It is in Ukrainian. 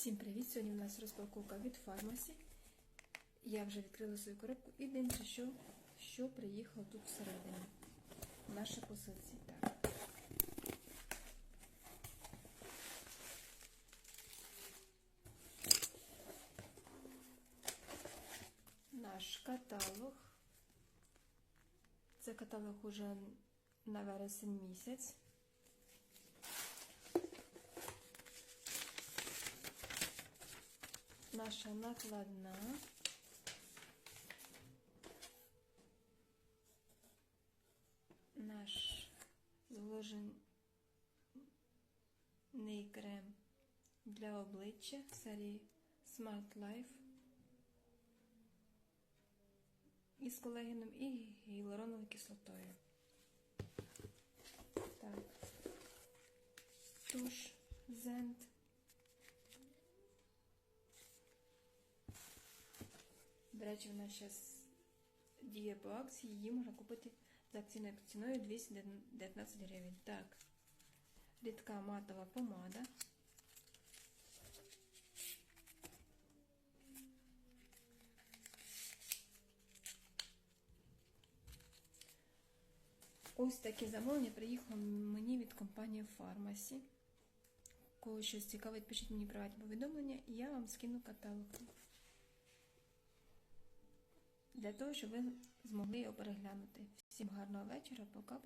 Всім привіт! Сьогодні у нас розпаковка від фармасі. Я вже відкрила свою коробку і дивимося, що, що приїхало тут всередині. Наша посилці. Так. Наш каталог. Це каталог уже на вересень місяць. Наша накладна. Наш зволожений крем для обличчя в серії Smart Life із колагеном і гіалуроновою кислотою. Так. Туш Zend До речі, вона зараз діє по акції, її можна купити за акційною ціною 219 гривень. Так, рідка матова помада. Ось таке замовлення приїхало мені від компанії Pharmacy. Кого щось цікавить, пишіть мені приватні повідомлення, і я вам скину каталог для того, щоб ви змогли його переглянути. Всім гарного вечора, пока.